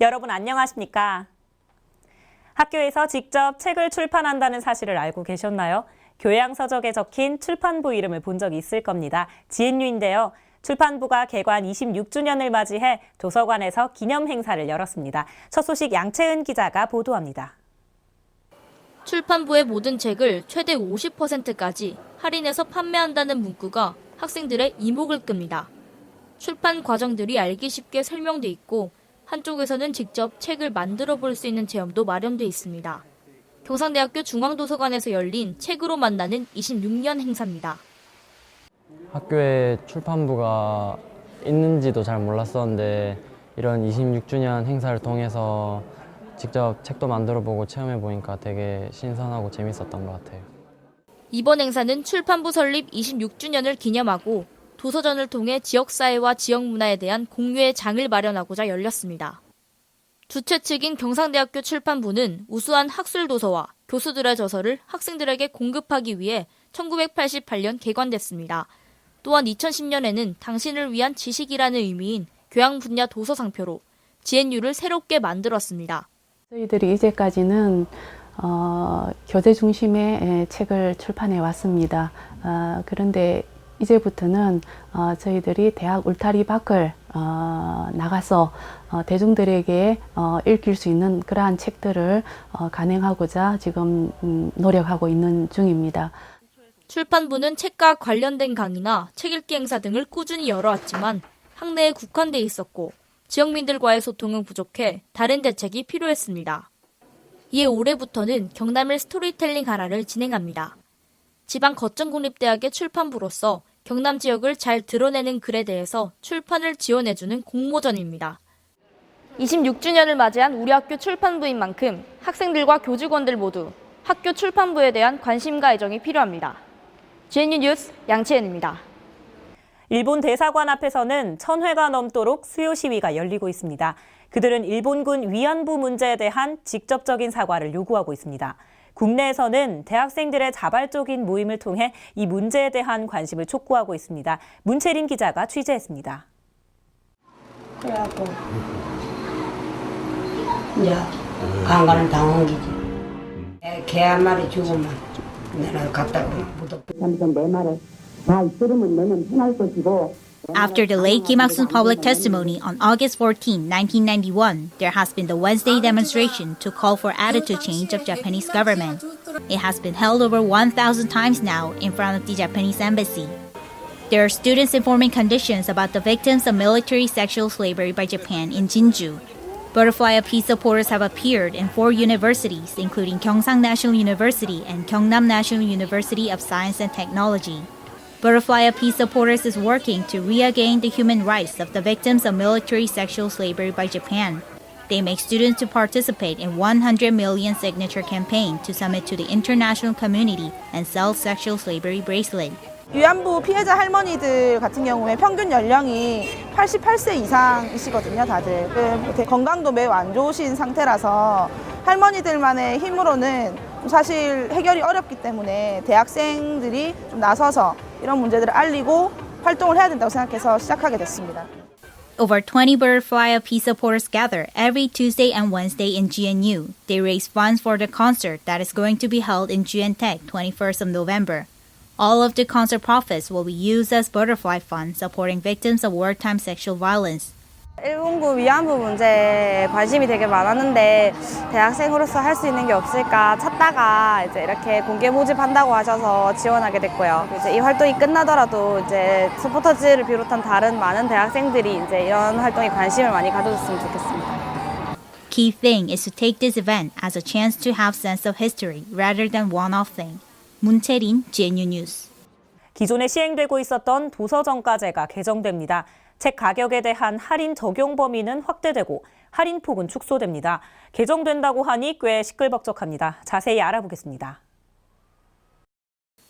여러분 안녕하십니까? 학교에서 직접 책을 출판한다는 사실을 알고 계셨나요? 교양서적에 적힌 출판부 이름을 본 적이 있을 겁니다. 지엔유인데요. 출판부가 개관 26주년을 맞이해 도서관에서 기념 행사를 열었습니다. 첫 소식 양채은 기자가 보도합니다. 출판부의 모든 책을 최대 50%까지 할인해서 판매한다는 문구가 학생들의 이목을 끕니다. 출판 과정들이 알기 쉽게 설명돼 있고 한쪽에서는 직접 책을 만들어 볼 수 있는 체험도 마련돼 있습니다. 경상대학교 중앙도서관에서 열린 책으로 만나는 26년 행사입니다. 학교에 출판부가 있는지도 잘 몰랐었는데 이런 26주년 행사를 통해서 직접 책도 만들어 보고 체험해 보니까 되게 신선하고 재밌었던 것 같아요. 이번 행사는 출판부 설립 26주년을 기념하고 도서전을 통해 지역사회와 지역문화에 대한 공유의 장을 마련하고자 열렸습니다. 주최 측인 경상대학교 출판부는 우수한 학술도서와 교수들의 저서를 학생들에게 공급하기 위해 1988년 개관됐습니다. 또한 2010년에는 당신을 위한 지식이라는 의미인 교양 분야 도서 상표로 GNU를 새롭게 만들었습니다. 저희들이 이제까지는 어, 교재 중심의 에, 책을 출판해 왔습니다. 어, 그런데 이제부터는 어, 저희들이 대학 울타리 밖을 어, 나가서 어, 대중들에게 어, 읽힐 수 있는 그러한 책들을 어, 간행하고자 지금 음, 노력하고 있는 중입니다. 출판부는 책과 관련된 강의나 책 읽기 행사 등을 꾸준히 열어왔지만 학내에 국한돼 있었고 지역민들과의 소통은 부족해 다른 대책이 필요했습니다. 이에 올해부터는 경남일 스토리텔링 하라를 진행합니다. 지방 거점국립대학의 출판부로서 경남 지역을 잘 드러내는 글에 대해서 출판을 지원해주는 공모전입니다. 26주년을 맞이한 우리 학교 출판부인 만큼 학생들과 교직원들 모두 학교 출판부에 대한 관심과 애정이 필요합니다. GNU 뉴스 양채은입니다. 일본 대사관 앞에서는 천 회가 넘도록 수요 시위가 열리고 있습니다. 그들은 일본군 위안부 문제에 대한 직접적인 사과를 요구하고 있습니다. 국내에서는 대학생들의 자발적인 모임을 통해 이 문제에 대한 관심을 촉구하고 있습니다. 문채린 기자가 취재했습니다. 그래갖고 이제 강간을 당한 기지. 개 한 마리 죽으면 내가 갖다가 묻어. 잠깐 내 말을 다 들으면 너는 편할 것이고 After the late Kim public testimony on August 14, 1991, there has been the Wednesday demonstration to call for attitude change of Japanese government. It has been held over 1,000 times now in front of the Japanese embassy. There are students informing conditions about the victims of military sexual slavery by Japan in Jinju. Butterfly of Peace supporters have appeared in four universities, including Gyeongsang National University and Gyeongnam National University of Science and Technology. Butterfly of Peace supporters is working to regain the human rights of the victims of military sexual slavery by Japan. They make students to participate in 100 million signature campaign to submit to the international community and sell sexual slavery bracelet. 위안부 피해자 할머니들 같은 경우에 평균 연령이 88세 이상이시거든요, 다들. 그 건강도 매우 안 좋으신 상태라서 할머니들만의 힘으로는 사실 해결이 어렵기 때문에 대학생들이 좀 나서서 이런 문제들을 알리고 활동을 해야 된다고 생각해서 시작하게 됐습니다. Over 20 Butterfly of Peace supporters gather every Tuesday and Wednesday in GNU. They raise funds for the concert that is going to be held in GN Tech 21st of November. All of the concert profits will be used as Butterfly Fund supporting victims of wartime sexual violence. 일본군 위안부 문제에 관심이 되게 많았는데 대학생으로서 할 수 있는 게 없을까 찾다가 이제 이렇게 공개 모집한다고 하셔서 지원하게 됐고요. 이제 이 활동이 끝나더라도 이제 스포터즈를 비롯한 다른 많은 대학생들이 이제 이런 활동에 관심을 많이 가져줬으면 좋겠습니다. Key thing is to take this event as a chance to have sense of history rather than one-off thing. 문채린 GNU News. 기존에 시행되고 있었던 도서정가제가 개정됩니다. 책 가격에 대한 할인 적용 범위는 확대되고 할인 폭은 축소됩니다. 개정된다고 하니 꽤 시끌벅적합니다. 자세히 알아보겠습니다.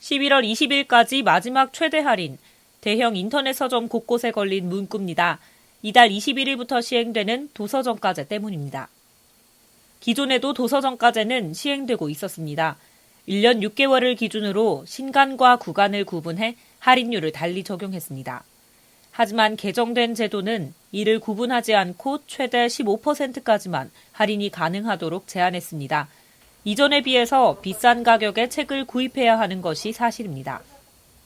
11월 20일까지 마지막 최대 할인, 대형 인터넷 서점 곳곳에 걸린 문구입니다. 이달 21일부터 시행되는 도서정가제 때문입니다. 기존에도 도서정가제는 시행되고 있었습니다. 1년 6개월을 기준으로 신간과 구간을 구분해 할인율을 달리 적용했습니다. 하지만 개정된 제도는 이를 구분하지 않고 최대 15%까지만 할인이 가능하도록 제한했습니다. 이전에 비해서 비싼 가격에 책을 구입해야 하는 것이 사실입니다.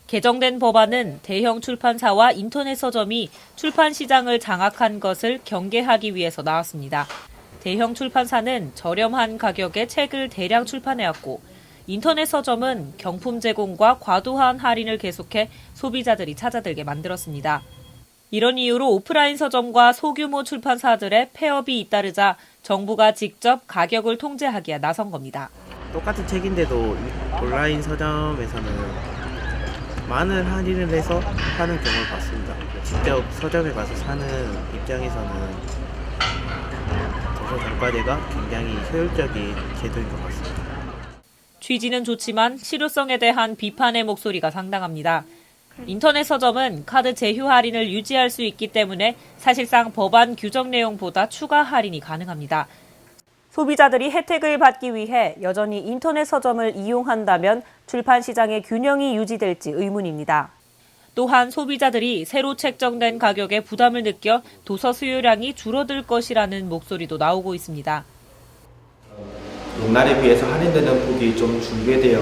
개정된 법안은 대형 출판사와 인터넷 서점이 출판 시장을 장악한 것을 경계하기 위해서 나왔습니다. 대형 출판사는 저렴한 가격에 책을 대량 출판해왔고 인터넷 서점은 경품 제공과 과도한 할인을 계속해 소비자들이 찾아들게 만들었습니다. 이런 이유로 오프라인 서점과 소규모 출판사들의 폐업이 잇따르자 정부가 직접 가격을 통제하기에 나선 겁니다. 똑같은 책인데도 이 온라인 서점에서는 많은 할인을 해서 파는 경우를 봤습니다. 직접 서점에 가서 사는 입장에서는 도서 단가대가 굉장히 효율적인 제도인 것 같습니다. 취지는 좋지만 실효성에 대한 비판의 목소리가 상당합니다. 인터넷 서점은 카드 제휴 할인을 유지할 수 있기 때문에 사실상 법안 규정 내용보다 추가 할인이 가능합니다. 소비자들이 혜택을 받기 위해 여전히 인터넷 서점을 이용한다면 출판 시장의 균형이 유지될지 의문입니다. 또한 소비자들이 새로 책정된 가격에 부담을 느껴 도서 수요량이 줄어들 것이라는 목소리도 나오고 있습니다. 옛날에 비해서 할인되는 폭이 좀 줄게 되어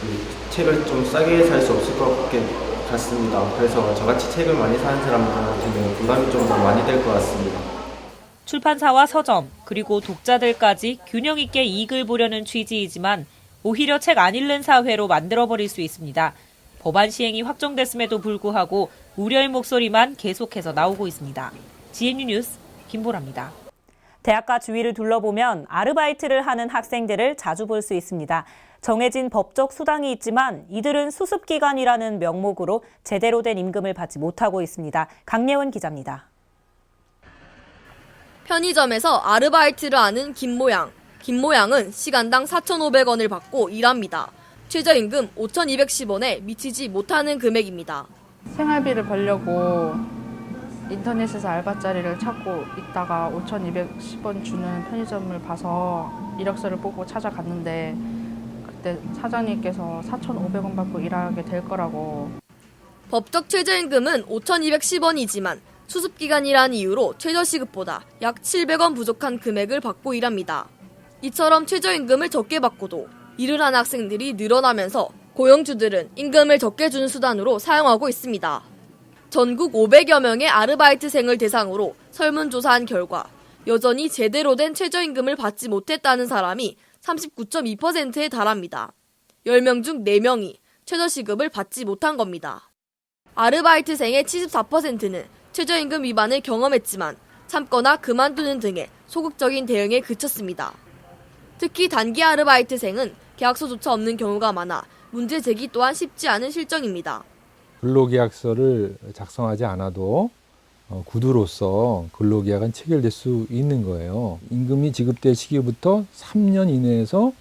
그 책을 좀 싸게 살 수 없을 것 같게 같습니다. 그래서 저같이 책을 많이 사는 사람들한테는 부담이 좀 더 많이 될 것 같습니다. 출판사와 서점, 그리고 독자들까지 균형 있게 이익을 보려는 취지이지만 오히려 책 안 읽는 사회로 만들어버릴 수 있습니다. 법안 시행이 확정됐음에도 불구하고 우려의 목소리만 계속해서 나오고 있습니다. GNU 뉴스 김보라입니다. 대학가 주위를 둘러보면 아르바이트를 하는 학생들을 자주 볼 수 있습니다. 정해진 법적 수당이 있지만 이들은 수습 기간이라는 명목으로 제대로 된 임금을 받지 못하고 있습니다. 강예원 기자입니다. 편의점에서 아르바이트를 하는 김모양. 김모양은 시간당 4,500원을 받고 일합니다. 최저임금 5,210원에 미치지 못하는 금액입니다. 생활비를 벌려고 인터넷에서 알바자리를 찾고 있다가 5,210원 주는 편의점을 봐서 이력서를 보고 찾아갔는데 그때 사장님께서 4,500원 받고 일하게 될 거라고 법적 최저임금은 5,210원이지만 수습 기간이란 이유로 최저 시급보다 약 700원 부족한 금액을 받고 일합니다. 이처럼 최저임금을 적게 받고도 일을 하는 학생들이 늘어나면서 고용주들은 임금을 적게 주는 수단으로 사용하고 있습니다. 전국 500여 명의 아르바이트생을 대상으로 설문조사한 결과 여전히 제대로 된 최저임금을 받지 못했다는 사람이 39.2%에 달합니다. 10명 중 4명이 최저시급을 받지 못한 겁니다. 아르바이트생의 74%는 최저임금 위반을 경험했지만 참거나 그만두는 등의 소극적인 대응에 그쳤습니다. 특히 단기 아르바이트생은 계약서조차 없는 경우가 많아 문제 제기 또한 쉽지 않은 실정입니다. 근로계약서를 작성하지 않아도 어, 구두로서 근로계약은 체결될 수 있는 거예요. 임금이 지급될 시기부터 3년 이내에서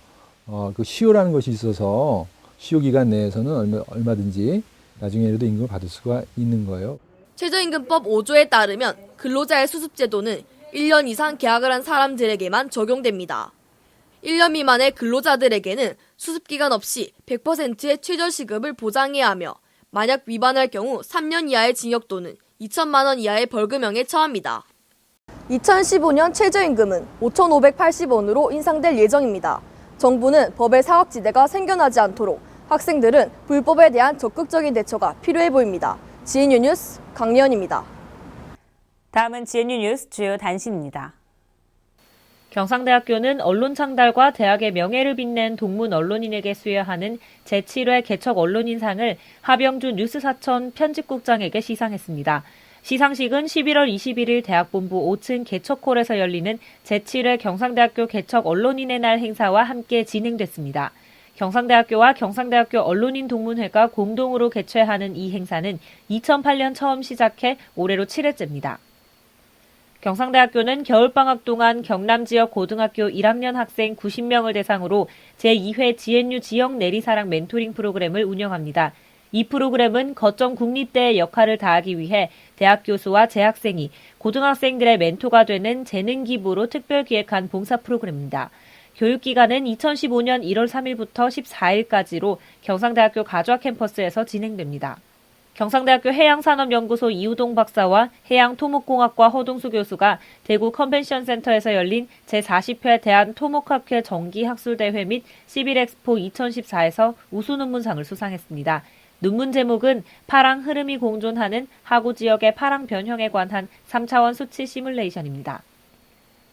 어, 그 시효라는 것이 있어서 시효 기간 내에서는 얼마, 얼마 든지 나중에라도 임금을 받을 수가 있는 거예요. 최저임금법 5조에 따르면 근로자의 수습제도는 1년 이상 계약을 한 사람들에게만 적용됩니다. 1년 미만의 근로자들에게는 수습기간 없이 100%의 최저시급을 보장해야 하며 만약 위반할 경우 3년 이하의 징역 또는 2천만 원 이하의 벌금형에 처합니다. 2015년 최저임금은 5,580원으로 인상될 예정입니다. 정부는 법의 사각지대가 생겨나지 않도록 학생들은 불법에 대한 적극적인 대처가 필요해 보입니다. GNU 뉴스 강리현입니다. 다음은 GNU 뉴스 주요 단신입니다. 경상대학교는 언론 창달과 대학의 명예를 빛낸 동문 언론인에게 수여하는 제7회 개척 언론인상을 하병주 뉴스사천 편집국장에게 시상했습니다. 시상식은 11월 21일 대학본부 5층 개척홀에서 열리는 제7회 경상대학교 개척 언론인의 날 행사와 함께 진행됐습니다. 경상대학교와 경상대학교 언론인 동문회가 공동으로 개최하는 이 행사는 2008년 처음 시작해 올해로 7회째입니다. 경상대학교는 겨울방학 동안 경남 지역 고등학교 1학년 학생 90명을 대상으로 제2회 GNU 지역 내리사랑 멘토링 프로그램을 운영합니다. 이 프로그램은 거점 국립대의 역할을 다하기 위해 대학 교수와 재학생이 고등학생들의 멘토가 되는 재능 기부로 특별 기획한 봉사 프로그램입니다. 교육기간은 2015년 1월 3일부터 14일까지로 경상대학교 가주학 캠퍼스에서 진행됩니다. 경상대학교 해양산업연구소 이우동 박사와 해양토목공학과 허동수 교수가 대구 컨벤션센터에서 열린 제40회 대한토목학회 정기학술대회 및 11엑스포 2014에서 우수 논문상을 수상했습니다. 논문 제목은 파랑 흐름이 공존하는 하구 지역의 파랑 변형에 관한 3차원 수치 시뮬레이션입니다.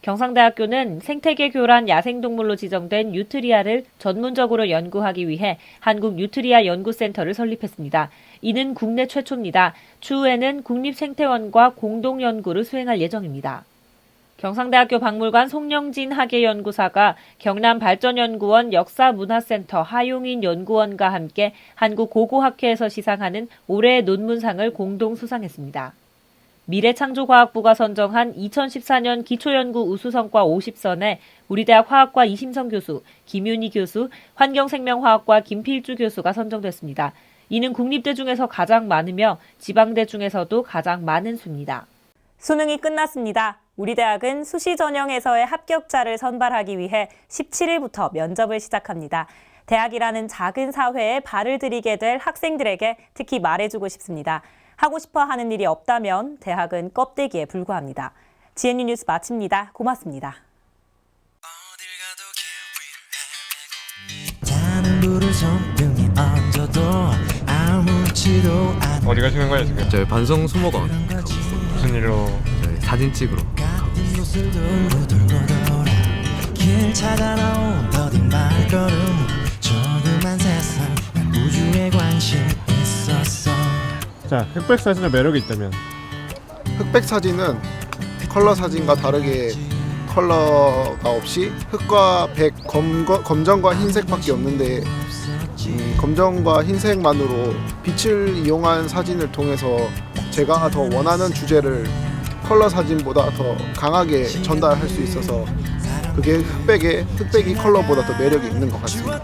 경상대학교는 생태계 교란 야생동물로 지정된 유트리아를 전문적으로 연구하기 위해 한국 유트리아 연구센터를 설립했습니다. 이는 국내 최초입니다. 추후에는 국립생태원과 공동 연구를 수행할 예정입니다. 경상대학교 박물관 송영진 학예연구사가 경남발전연구원 역사문화센터 하용인 연구원과 함께 한국고고학회에서 시상하는 올해의 논문상을 공동 수상했습니다. 미래창조과학부가 선정한 2014년 기초연구 우수성과 50선에 우리대학 화학과 이심성 교수, 김윤희 교수, 환경생명화학과 김필주 교수가 선정됐습니다. 이는 국립대 중에서 가장 많으며 지방대 중에서도 가장 많은 수입니다. 수능이 끝났습니다. 우리 대학은 수시 전형에서의 합격자를 선발하기 위해 17일부터 면접을 시작합니다. 대학이라는 작은 사회에 발을 들이게 될 학생들에게 특히 말해주고 싶습니다. 하고 싶어 하는 일이 없다면 대학은 껍데기에 불과합니다. GNU 뉴스 마칩니다. 고맙습니다. 어디 가시는 거예요 지금? 저희 반성 수목원 무슨 일로? 저희 사진 찍으러 길 찾아 나온 자 흑백 사진의 매력이 있다면 흑백 사진은 컬러 사진과 다르게 컬러가 없이 흑과 백, 검, 검정과 흰색밖에 없는데 음, 검정과 흰색만으로 빛을 이용한 사진을 통해서 제가 더 원하는 주제를 컬러 사진보다 더 강하게 전달할 수 있어서 그게 흑백의 흑백이 컬러보다 더 매력이 있는 것 같습니다.